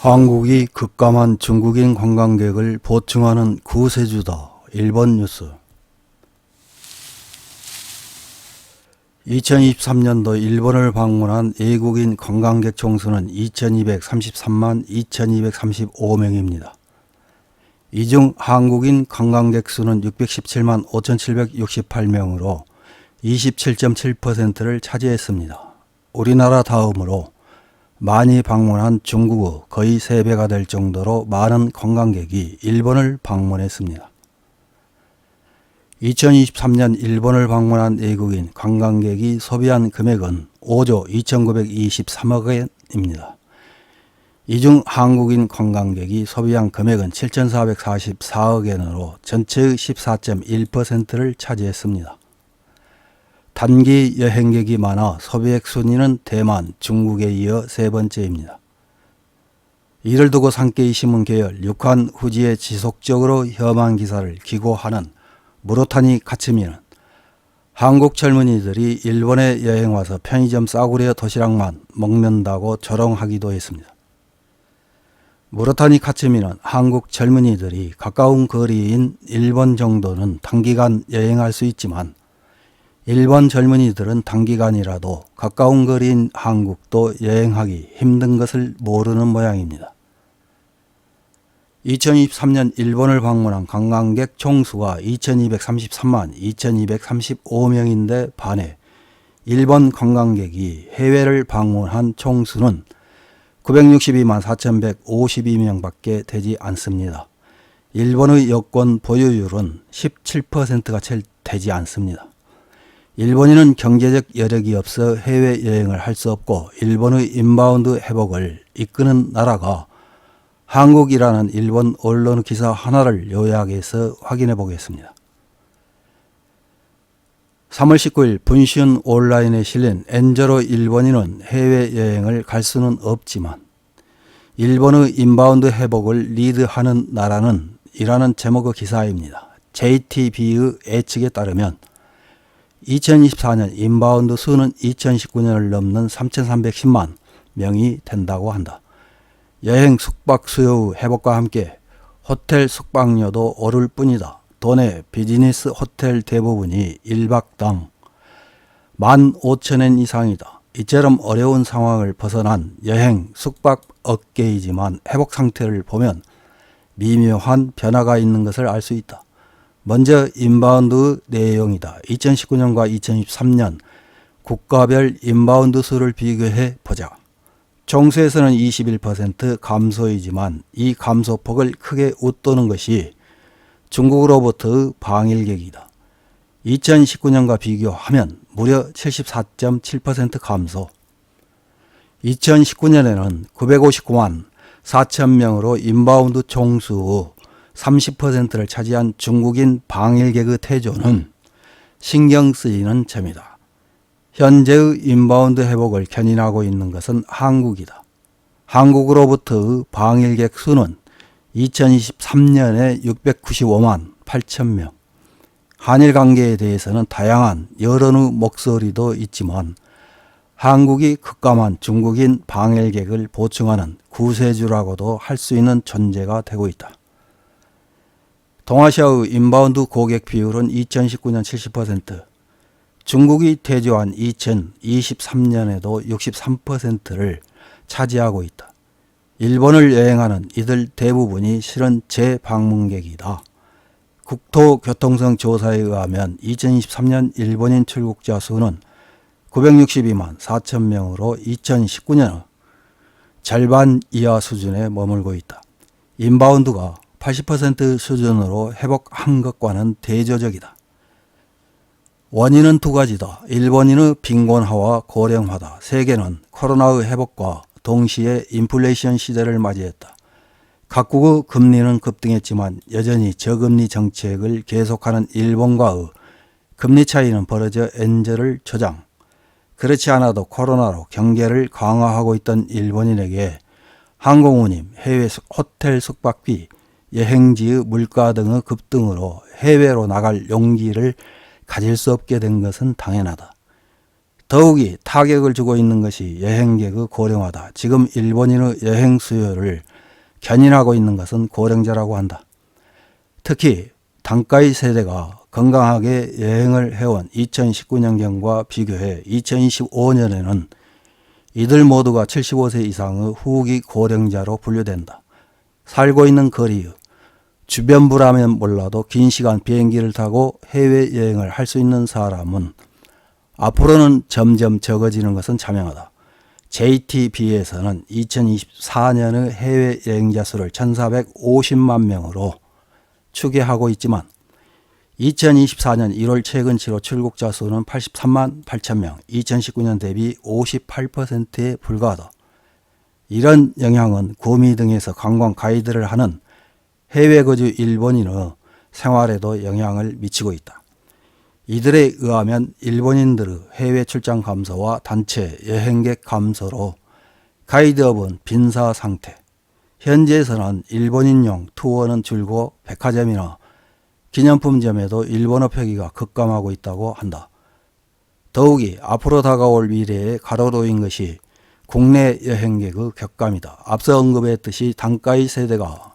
한국이 급감한 중국인 관광객을 보충하는 구세주다. 일본 뉴스. 2023년도 일본을 방문한 외국인 관광객 총수는 2233만 2235명입니다. 이 중 한국인 관광객 수는 617만 5768명으로 27.7%를 차지했습니다. 우리나라 다음으로 많이 방문한 중국의 거의 3배가 될 정도로 많은 관광객이 일본을 방문했습니다. 2023년 일본을 방문한 외국인 관광객이 소비한 금액은 5조 2923억 엔입니다. 이 중 한국인 관광객이 소비한 금액은 7444억 엔으로 전체의 14.1%를 차지했습니다. 단기 여행객이 많아 소비액 순위는 대만, 중국에 이어 세 번째입니다. 이를 두고 산케이 신문 계열 육한 후지에 지속적으로 혐한 기사를 기고하는 무로타니 카츠미는 한국 젊은이들이 일본에 여행 와서 편의점 싸구려 도시락만 먹는다고 조롱하기도 했습니다. 무로타니 카츠미는 한국 젊은이들이 가까운 거리인 일본 정도는 단기간 여행할 수 있지만 일본 젊은이들은 단기간이라도 가까운 거리인 한국도 여행하기 힘든 것을 모르는 모양입니다. 2023년 일본을 방문한 관광객 총수가 2233만 2235명인데 반해 일본 관광객이 해외를 방문한 총수는 962만 4152명 밖에 되지 않습니다. 일본의 여권 보유율은 17%가 채 되지 않습니다. 일본인은 경제적 여력이 없어 해외여행을 할 수 없고 일본의 인바운드 회복을 이끄는 나라가 한국이라는 일본 언론 기사 하나를 요약해서 확인해 보겠습니다. 3월 19일 분신 온라인에 실린 엔저로 일본인은 해외여행을 갈 수는 없지만 일본의 인바운드 회복을 리드하는 나라는 이라는 제목의 기사입니다. JTB의 예측에 따르면 2024년 인바운드 수는 2019년을 넘는 3,310만 명이 된다고 한다. 여행 숙박 수요 회복과 함께 호텔 숙박료도 오를 뿐이다. 도내 비즈니스 호텔 대부분이 1박당 15,000엔 이상이다. 이처럼 어려운 상황을 벗어난 여행 숙박 업계이지만 회복 상태를 보면 미묘한 변화가 있는 것을 알 수 있다. 먼저 인바운드 내용이다. 2019년과 2023년 국가별 인바운드 수를 비교해 보자. 정수에서는 21% 감소이지만 이 감소폭을 크게 웃도는 것이 중국으로부터 방일객이다. 2019년과 비교하면 무려 74.7% 감소. 2019년에는 959만 4천 명으로 인바운드 총수 30%를 차지한 중국인 방일객의 태조는 신경 쓰이는 점이다. 현재의 인바운드 회복을 견인하고 있는 것은 한국이다. 한국으로부터 방일객 수는 2023년에 695만 8천 명. 한일 관계에 대해서는 다양한 여론의 목소리도 있지만 한국이 급감한 중국인 방일객을 보충하는 구세주라고도 할 수 있는 존재가 되고 있다. 동아시아의 인바운드 고객 비율은 2019년 70%, 중국이 대조한 2023년에도 63%를 차지하고 있다. 일본을 여행하는 이들 대부분이 실은 재방문객이다. 국토교통성 조사에 의하면 2023년 일본인 출국자 수는 962만 4천 명으로 2019년 절반 이하 수준에 머물고 있다. 인바운드가 80% 수준으로 회복한 것과는 대조적이다. 원인은 두 가지다. 일본인의 빈곤화와 고령화다. 세계는 코로나의 회복과 동시에 인플레이션 시대를 맞이했다. 각국의 금리는 급등했지만 여전히 저금리 정책을 계속하는 일본과의 금리 차이는 벌어져 엔저를 조장. 그렇지 않아도 코로나로 경계를 강화하고 있던 일본인에게 항공운임, 해외 호텔 숙박비, 여행지의 물가 등의 급등으로 해외로 나갈 용기를 가질 수 없게 된 것은 당연하다. 더욱이 타격을 주고 있는 것이 여행객의 고령화다. 지금 일본인의 여행 수요를 견인하고 있는 것은 고령자라고 한다. 특히 단가의 세대가 건강하게 여행을 해온 2019년경과 비교해 2025년에는 이들 모두가 75세 이상의 후기 고령자로 분류된다. 살고 있는 거리, 주변부라면 몰라도 긴 시간 비행기를 타고 해외여행을 할 수 있는 사람은 앞으로는 점점 적어지는 것은 자명하다. JTB에서는 2024년의 해외여행자 수를 1450만 명으로 추계하고 있지만 2024년 1월 최근치로 출국자 수는 83만 8천 명, 2019년 대비 58%에 불과하다. 이런 영향은 구미 등에서 관광 가이드를 하는 해외 거주 일본인의 생활에도 영향을 미치고 있다. 이들에 의하면 일본인들의 해외 출장 감소와 단체 여행객 감소로 가이드업은 빈사 상태. 현지에서는 일본인용 투어는 줄고 백화점이나 기념품점에도 일본어 표기가 급감하고 있다고 한다. 더욱이 앞으로 다가올 미래에 가로로인 것이 국내 여행객의 격감이다. 앞서 언급했듯이 단가의 세대가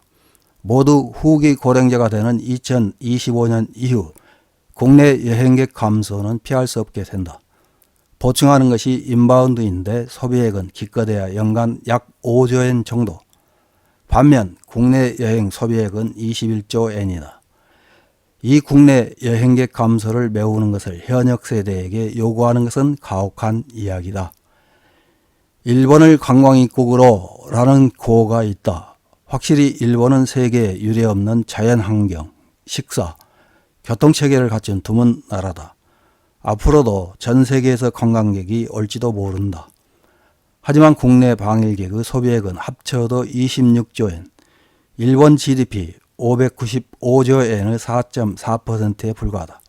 모두 후기 고령자가 되는 2025년 이후 국내 여행객 감소는 피할 수 없게 된다. 보충하는 것이 인바운드인데 소비액은 기껏해야 연간 약 5조엔 정도. 반면 국내 여행 소비액은 21조 엔이다. 이 국내 여행객 감소를 메우는 것을 현역 세대에게 요구하는 것은 가혹한 이야기다. 일본을 관광입국으로 라는 고가 있다. 확실히 일본은 세계에 유례없는 자연 환경, 식사, 교통 체계를 갖춘 드문 나라다. 앞으로도 전 세계에서 관광객이 올지도 모른다. 하지만 국내 방일객의 소비액은 합쳐도 26조엔, 일본 GDP 595조엔의 4.4%에 불과하다.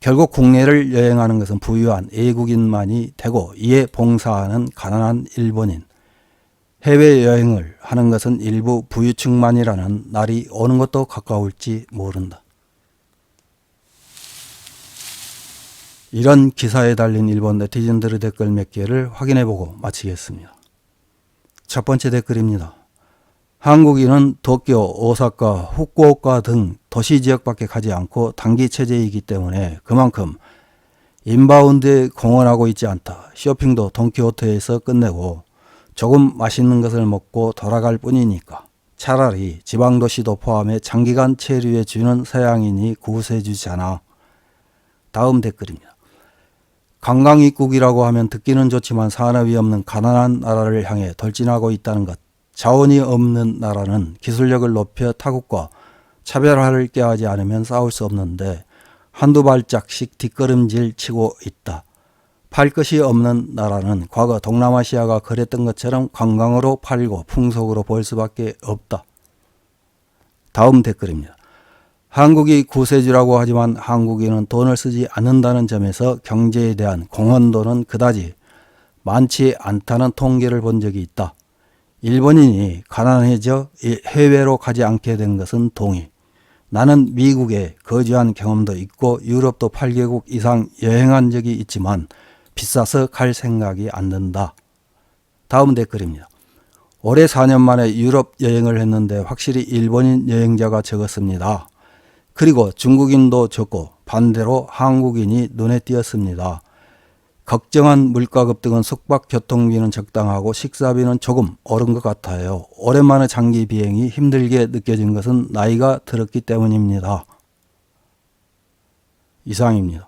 결국 국내를 여행하는 것은 부유한 외국인만이 되고 이에 봉사하는 가난한 일본인, 해외여행을 하는 것은 일부 부유층만이라는 날이 오는 것도 가까울지 모른다. 이런 기사에 달린 일본 네티즌들의 댓글 몇 개를 확인해보고 마치겠습니다. 첫 번째 댓글입니다. 한국인은 도쿄, 오사카, 후쿠오카 등 도시 지역밖에 가지 않고 단기 체제이기 때문에 그만큼 인바운드에 공헌하고 있지 않다. 쇼핑도 돈키호테에서 끝내고 조금 맛있는 것을 먹고 돌아갈 뿐이니까 차라리 지방도시도 포함해 장기간 체류해 주는 서양인이 구세주잖아. 다음 댓글입니다. 관광 입국이라고 하면 듣기는 좋지만 산업이 없는 가난한 나라를 향해 돌진하고 있다는 것. 자원이 없는 나라는 기술력을 높여 타국과 차별화를 꾀하지 않으면 싸울 수 없는데 한두 발짝씩 뒷걸음질 치고 있다. 팔 것이 없는 나라는 과거 동남아시아가 그랬던 것처럼 관광으로 팔고 풍속으로 볼 수밖에 없다. 다음 댓글입니다. 한국이 구세주라고 하지만 한국인은 돈을 쓰지 않는다는 점에서 경제에 대한 공헌도는 그다지 많지 않다는 통계를 본 적이 있다. 일본인이 가난해져 해외로 가지 않게 된 것은 동의. 나는 미국에 거주한 경험도 있고 유럽도 8개국 이상 여행한 적이 있지만 비싸서 갈 생각이 안 든다. 다음 댓글입니다. 올해 4년 만에 유럽 여행을 했는데 확실히 일본인 여행자가 적었습니다. 그리고 중국인도 적고 반대로 한국인이 눈에 띄었습니다. 걱정한 물가 급등은 숙박 교통비는 적당하고 식사비는 조금 오른 것 같아요. 오랜만에 장기 비행이 힘들게 느껴진 것은 나이가 들었기 때문입니다. 이상입니다.